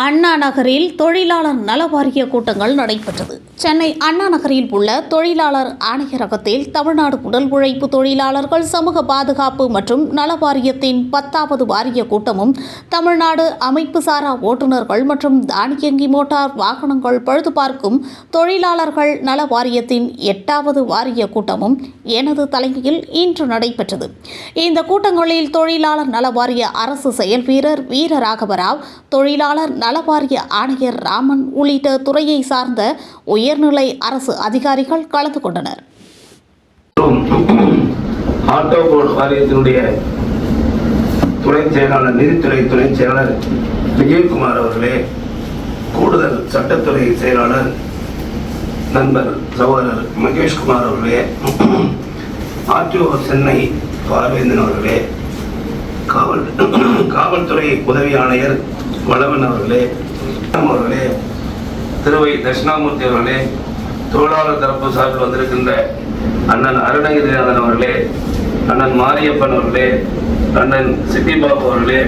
அண்ணா நகரில் தொழிலாளர் நல வாரிய கூட்டங்கள் நடைபெற்றது. சென்னை அண்ணா நகரில் உள்ள தொழிலாளர் ஆணையரகத்தில் தமிழ்நாடு உடல் உழைப்பு தொழிலாளர்கள் சமூக பாதுகாப்பு மற்றும் நல வாரியத்தின் பத்தாவது வாரிய கூட்டமும் தமிழ்நாடு அமைப்பு சாரா ஓட்டுநர்கள் மற்றும் தானியங்கி மோட்டார் வாகனங்கள் பழுது பார்க்கும் தொழிலாளர்கள் நல வாரியத்தின் எட்டாவது வாரிய கூட்டமும் எனது தலைமையில் இன்று நடைபெற்றது. இந்த கூட்டங்களில் தொழிலாளர் நல வாரிய அரசு செயல் வீரர் வீரராகவராவ் தொழிலாளர் நலவாரிய ஆணையர் ராமன் உள்ளிட்ட துறையை சார்ந்த உயர்நிலை அரசு அதிகாரிகள் கலந்து கொண்டனர். மற்றும் ஆட்டோ போர்டு வாரியத்தினுடைய துணை செயலாளர் நிதித்துறை துணை செயலாளர் விஜயகுமார் அவர்களே கூடுதல் சட்டத்துறை செயலாளர் நண்பர் சகோதரர் மகேஷ்குமார் அவர்களே ஆர்டிஓ சென்னை பார்வேந்தன் அவர்களே காவல் காவல்துறை உதவி ஆணையர் வளவன் அவர்களே அவர்களே திருவை தட்சிணாமூர்த்தி அவர்களே தொழிலாளர் தரப்பு சார்பில் வந்திருக்கின்ற அண்ணன் அருணகிரிநாதன் அவர்களே அண்ணன் மாரியப்பன் அவர்களே அண்ணன் சிட்டிபாபு அவர்களே